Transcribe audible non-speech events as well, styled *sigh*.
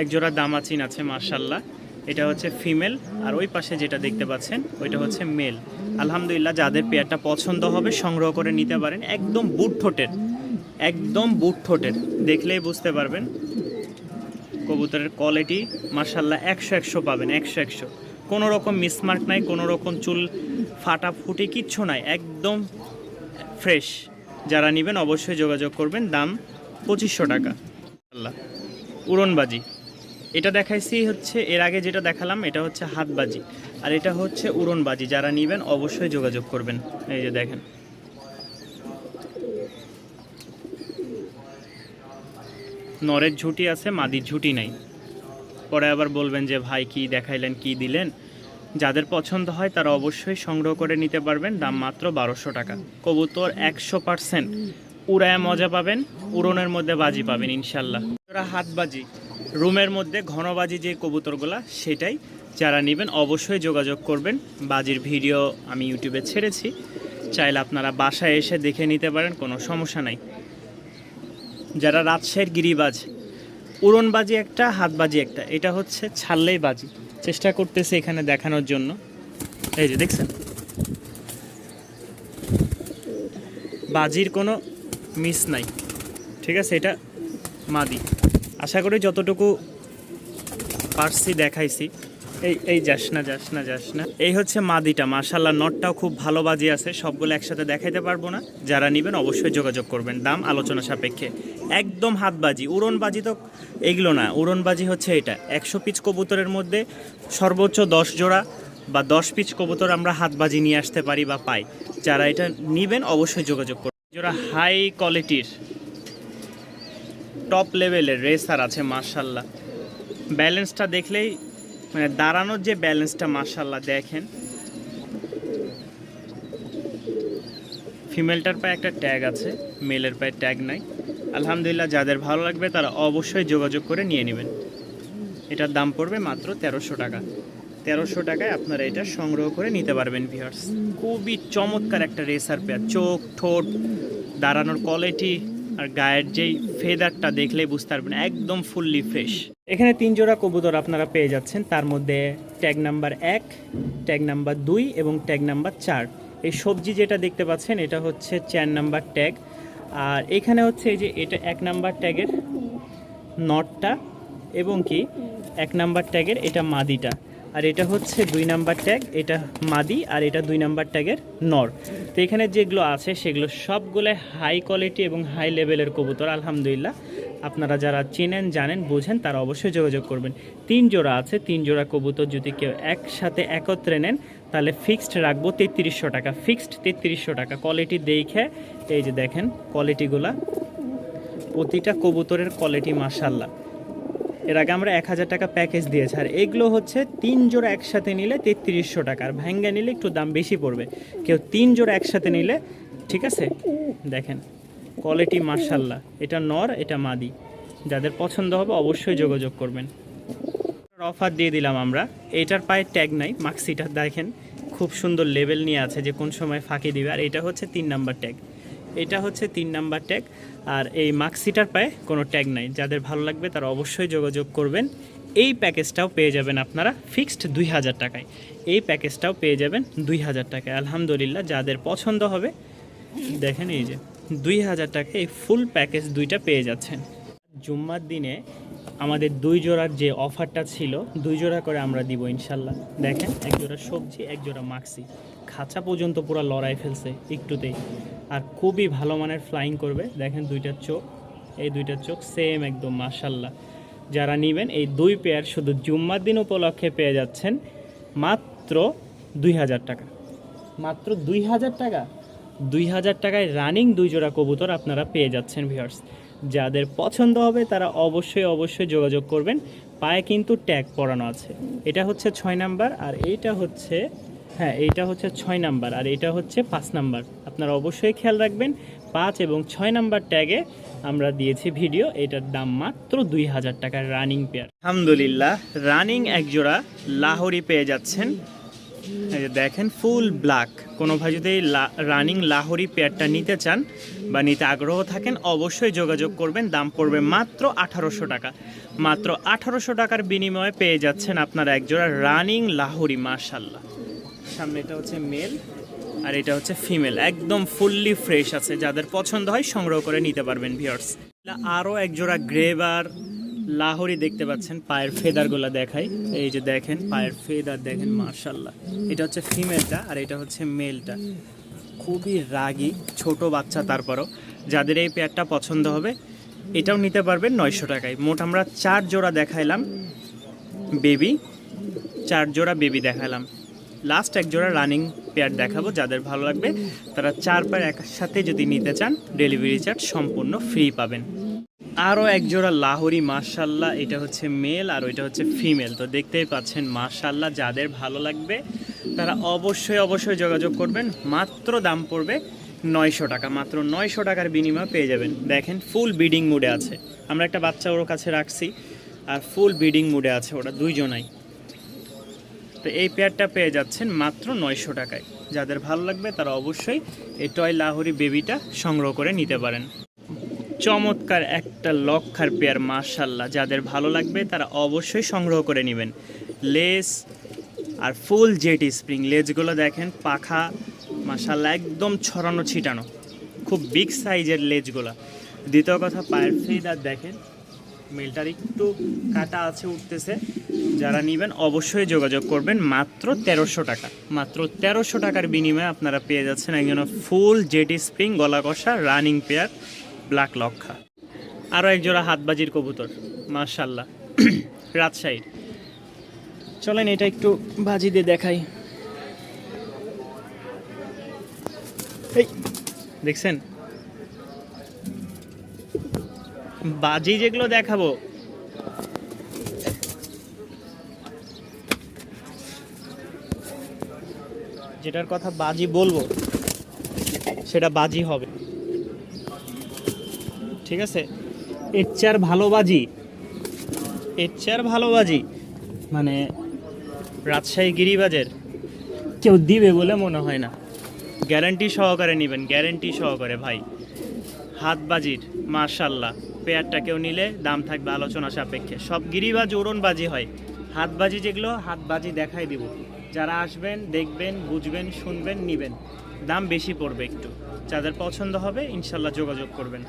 এক জোড়া দামাচিন আছে মার্শাল্লাহ এটা হচ্ছে ফিমেল, আর ওই পাশে যেটা দেখতে পাচ্ছেন, ওইটা হচ্ছে মেল। আলহামদুলিল্লাহ, যাদের পেয়ারটা পছন্দ হবে, সংগ্রহ করে নিতে পারেন। একদম বুট ঠোঁটের, একদম বুট ঠোঁটের, দেখলেই বুঝতে পারবেন। কবুতরের কোয়ালিটি মার্শাল্লাহ একশো একশো পাবেন, একশো একশো। কোনো রকম মিসমার্ক নাই, কোনো রকম চুল ফাটা ফুটি কিচ্ছু নাই, একদম ফ্রেশ। যারা নেবেন, অবশ্যই যোগাযোগ করবেন, দাম পঁচিশশো টাকা। আল্লাহ উড়নবাজি। এটা দেখাইছি হচ্ছে, এর আগে যেটা দেখালাম, এটা হচ্ছে হাতবাজি। আর এটা হচ্ছে উড়নবাজি। যারা নেবেন, অবশ্যই যোগাযোগ করবেন। এই যে দেখেন। নরের ঝুটি আছে, মাদির ঝুটি নাই। পরে আবার বলবেন যে, ভাই, কি দেখাইলেন, কি দিলেন? যাদের পছন্দ হয়, তারা অবশ্যই সংগ্রহ করে নিতে পারবেন। দাম মাত্র বারোশো টাকা। কবুতর একশো পার্সেন্ট। উড়ায় মজা পাবেন, উড়নের মধ্যে বাজি পাবেন, ইনশাল্লাহ। হাত হাতবাজি। রুমের মধ্যে ঘনবাজি যে কবুতরগুলা, সেটাই যারা নেবেন অবশ্যই যোগাযোগ করবেন। বাজির ভিডিও আমি ইউটিউবে ছেড়েছি। চাইলে আপনারা বাসায় এসে দেখে নিতে পারেন, কোনো সমস্যা নাই। যারা রাজশাহীর গিরিবাজ, উড়নবাজি একটা, হাতবাজি একটা, এটা হচ্ছে ছাড়লেই বাজি। চেষ্টা করতেছে এখানে দেখানোর জন্য। এই যে দেখছেন? বাজির কোনো মিস নাই। ঠিক আছে, এটা মাদি। আশা করি যতটুকু পারছি দেখাইছি। এই এই যাস না যাস না যাস না এই হচ্ছে মাদিটা। মার্শাল্লাহ নটটাও খুব ভালো বাজি আছে। সবগুলো একসাথে দেখাইতে পারব না। যারা নেবেন অবশ্যই যোগাযোগ করবেন। দাম আলোচনা সাপেক্ষে। একদম হাতবাজি উড়নবাজি তো এগুলো না। উড়নবাজি হচ্ছে এটা। একশো পিচ কবুতরের মধ্যে সর্বোচ্চ দশ জোড়া বা দশ পিচ কবুতর আমরা হাতবাজি নিয়ে আসতে পারি বা পাই। যারা এটা নেবেন অবশ্যই যোগাযোগ করবেন জোড়া হাই কোয়ালিটির টপ লেভেলের রেসার আছে মার্শাল্লাহ ব্যালেন্সটা দেখলেই মানে দাঁড়ানোর যে ব্যালেন্সটা মার্শাল্লাহ দেখেন। ফিমেলটার পায়ে একটা ট্যাগ আছে মেলের পায়ে ট্যাগ নাই। আলহামদুলিল্লাহ, যাদের ভালো লাগবে, তারা অবশ্যই যোগাযোগ করে নিয়ে নেবেন। এটার দাম পড়বে মাত্র তেরোশো টাকা। তেরোশো টাকায় আপনারা এটা সংগ্রহ করে নিতে পারবেন ভিউয়ার্স খুবই চমৎকার একটা রেসার পেয়ার চোখ, ঠোঁট, দাঁড়ানোর কোয়ালিটি আর গায়ের যেই ফেদারটা দেখলেই বুঝতে পারবেন, একদম ফুললি ফ্রেশ এখানে তিন জোড়া কবুতর আপনারা পেয়ে যাচ্ছেন, তার মধ্যে ট্যাগ নাম্বার এক ট্যাগ নাম্বার দুই এবং ট্যাগ নাম্বার চার। এই সবজি যেটা দেখতে পাচ্ছেন, এটা হচ্ছে চার নাম্বার ট্যাগ আর এখানে হচ্ছে এই যে এটা এক নাম্বার ট্যাগের নটটা এবং কি, এক নাম্বার ট্যাগের এটা মাদিটা। আর এটা হচ্ছে দুই নাম্বার ট্যাগ, এটা মাদি আর এটা দুই নাম্বার ট্যাগের নর। তো এখানে যেগুলো আছে সেগুলো সবগুলো হাই কোয়ালিটি এবং হাই লেভেলের কবুতর, আলহামদুলিল্লাহ। আপনারা যারা চেনেন, জানেন, বোঝেন, তারা অবশ্যই যোগাযোগ করবেন। তিন জোড়া আছে, তিন জোড়া কবুতর যদি কেউ একসাথে একত্রে নেন, তাহলে ফিক্সড রাখব তেত্রিশশো টাকা। ফিক্সড তেত্রিশশো টাকা। কোয়ালিটি দেখে, এই যে দেখেন কোয়ালিটিগুলা প্রতিটা কবুতরের কোয়ালিটি মাসাল্লাহ এর আগে আমরা এক হাজার টাকা প্যাকেজ দিয়েছি। আর এগুলো হচ্ছে তিন জোড়া একসাথে নিলে তেত্রিশশো টাকা। আর ভ্যাঙ্গা নিলে একটু দাম বেশি পড়বে। কেউ তিন জোড়া একসাথে নিলে, ঠিক আছে? দেখেন কোয়ালিটি মার্শাল্লাহ এটা নর, এটা মাদি। যাদের পছন্দ হবে অবশ্যই যোগাযোগ করবেন। অফার দিয়ে দিলাম আমরা। এটার পায়ে ট্যাগ নাই মাক্সিটা দেখেন। খুব সুন্দর লেভেল নিয়ে আছে যে কোন সময় ফাঁকি দিবে। আর এটা হচ্ছে তিন নাম্বার ট্যাগ এটা হচ্ছে তিন নাম্বার ট্যাগ আর এই মার্কশিটার পায়ে কোনো ট্যাগ নাই। যাদের ভালো লাগবে তারা অবশ্যই যোগাযোগ করবেন। এই প্যাকেজটাও পেয়ে যাবেন আপনারা ফিক্সড দুই হাজার টাকায়। এই প্যাকেজটাও পেয়ে যাবেন দুই হাজার টাকায়। আলহামদুলিল্লাহ, যাদের পছন্দ হবে, দেখেন এই যে, দুই হাজার টাকায় এই ফুল প্যাকেজ দুইটা পেয়ে যাচ্ছেন। জুম্মার দিনে আমাদের দুই জোড়ার যে অফারটা ছিল, দুই জোড়া করে আমরা দিব ইনশাল্লাহ। দেখেন, এক জোড়া সবজি, এক জোড়া মাক্সি। খাঁচা পর্যন্ত পুরো লড়াই ফেলছে একটুতেই। আর খুবই ভালো মানের ফ্লাইং করবে। দেখেন দুইটার চোখ, এই দুইটার চোখ সেম একদম, মাশাল্লাহ। যারা নেবেন, এই দুই পেয়ার শুধু জুম্মার দিন উপলক্ষে পেয়ে যাচ্ছেন মাত্র দুই হাজার টাকা। মাত্র দুই হাজার টাকা? দুই হাজার টাকায় রানিং দুই জোড়া কবুতর আপনারা পেয়ে যাচ্ছেন ভিউয়ার্স যাদের পছন্দ হবে তারা অবশ্যই অবশ্যই যোগাযোগ করবেন। পায়ে কিন্তু ট্যাগ পরানো আছে। এটা হচ্ছে ছয় নাম্বার আর এইটা হচ্ছে হ্যাঁ এইটা হচ্ছে ছয় নাম্বার আর এটা হচ্ছে পাঁচ নাম্বার। আপনারা অবশ্যই খেয়াল রাখবেন, পাঁচ এবং ছয় নাম্বার ট্যাগে আমরা দিয়েছি ভিডিও এটার দাম মাত্র দুই হাজার টাকার রানিং পেয়ার আলহামদুলিল্লাহ রানিং একজোড়া লাহোরি পেয়ে যাচ্ছেন। দেখেন ফুল ব্ল্যাক কোনো ভাই যদি রানিং লাহোরি পেয়ারটা নিতে চান বা নিতে আগ্রহ থাকেন, অবশ্যই যোগাযোগ করবেন। দাম পড়বে মাত্র আঠারোশো টাকা। মাত্র আঠারোশো টাকার বিনিময়ে পেয়ে যাচ্ছেন আপনারা একজোড়া রানিং লাহোরি মার্শাল্লাহ সামনে এটা হচ্ছে মেল আর এটা হচ্ছে ফিমেল একদম ফুললি ফ্রেশ আছে। যাদের পছন্দ হয় সংগ্রহ করে নিতে পারবেন ভিওর্স আরও একজোড়া গ্রেবার লাহোরি দেখতে পাচ্ছেন, পায়ের ফেদারগুলো দেখাই। এই যে দেখেন, পায়ের ফেদার দেখেন মার্শাল্লাহ এটা হচ্ছে ফিমেলটা আর এটা হচ্ছে মেলটা। খুবই রাগী, ছোট বাচ্চা তারপরও। যাদের এই পেয়ারটা পছন্দ হবে, এটাও নিতে পারবেন নয়শো টাকায়। মোট আমরা চার জোড়া দেখাইলাম বেবি, চার জোড়া বেবি দেখালাম লাস্ট এক জোড়া রানিং পেয়ার দেখাবো, যাদের ভালো লাগবে, তারা চার পেয়ার একসাথে যদি নিতে চান, ডেলিভারি চার্জ সম্পূর্ণ ফ্রি পাবেন। আরও এক জোড়া লাহোরি মার্শাল্লাহ এটা হচ্ছে মেল আর ওইটা হচ্ছে ফিমেল তো দেখতেই পাচ্ছেন মার্শাল্লাহ যাদের ভালো লাগবে, তারা অবশ্যই অবশ্যই যোগাযোগ করবেন। মাত্র দাম পড়বে নয়শো টাকা, মাত্র নয়শো টাকার বিনিময়ে পেয়ে যাবেন। দেখেন ফুল বিডিং মুডে আছে। আমরা একটা বাচ্চা ওর কাছে রাখছি, আর ফুল বিডিং মুডে আছে ওরা দুইজনাই। তো এই পেয়ারটা পেয়ে যাচ্ছেন মাত্র নয়শো টাকায়। যাদের ভালো লাগবে, তারা অবশ্যই এই টয় লাহোরি বেবিটা সংগ্রহ করে নিতে পারেন। চমৎকার একটা লক্ষার পেয়ার মার্শাল্লাহ যাদের ভালো লাগবে, তারা অবশ্যই সংগ্রহ করে নেবেন। লেস আর ফুল জেট স্প্রিং। লেজগুলো দেখেন, পাখা মার্শাল্লাহ একদম ছড়ানো, ছিটানো। খুব বিগ সাইজের লেজগুলো দ্বিতীয় কথা, পায়ের ফেদার দেখেন। মেলটার একটু কাটা আছে, উঠতেছে। যারা নেবেন, অবশ্যই যোগাযোগ করবেন। মাত্র তেরোশো টাকা। মাত্র তেরোশো টাকার বিনিময়ে আপনারা পেয়ে যাচ্ছেন একজন ফুল জেটি স্প্রিং, গলা কষা, রানিং পেয়ার। ব্ল্যাক লক্ষা। আরও এক জোড়া হাতবাজির কবুতর মার্শাল্লাহ *clears throat* রাজশাহীর চলেন এটা একটু বাজি দিয়ে দেখাই। এই, দেখছেন? বাজি যেগুলো দেখাবো, যেটার কথা বাজি বলব, সেটা বাজি হবে। ঠিক আছে? এর চেয়ার ভালো বাজি এর চেয়ার ভালো মানে রাজশাহী গিরিবাজের কেউ দিবে বলে মনে হয় না। গ্যারান্টি সহকারে নেবেন, গ্যারান্টি সহকারে ভাই। হাতবাজির মার্শাল্লাহ পেয়ারটা কেউ নিলে দাম থাকবে আলোচনা সাপেক্ষে। সব গিরিবাজ উড়নবাজি হয়। হাতবাজি যেগুলো, হাতবাজি দেখাই দিব। যারা আসবেন, দেখবেন, বুঝবেন, শুনবেন, নিবেন। দাম বেশি পড়বে একটু। যাদের পছন্দ হবে, ইনশাল্লাহ যোগাযোগ করবেন।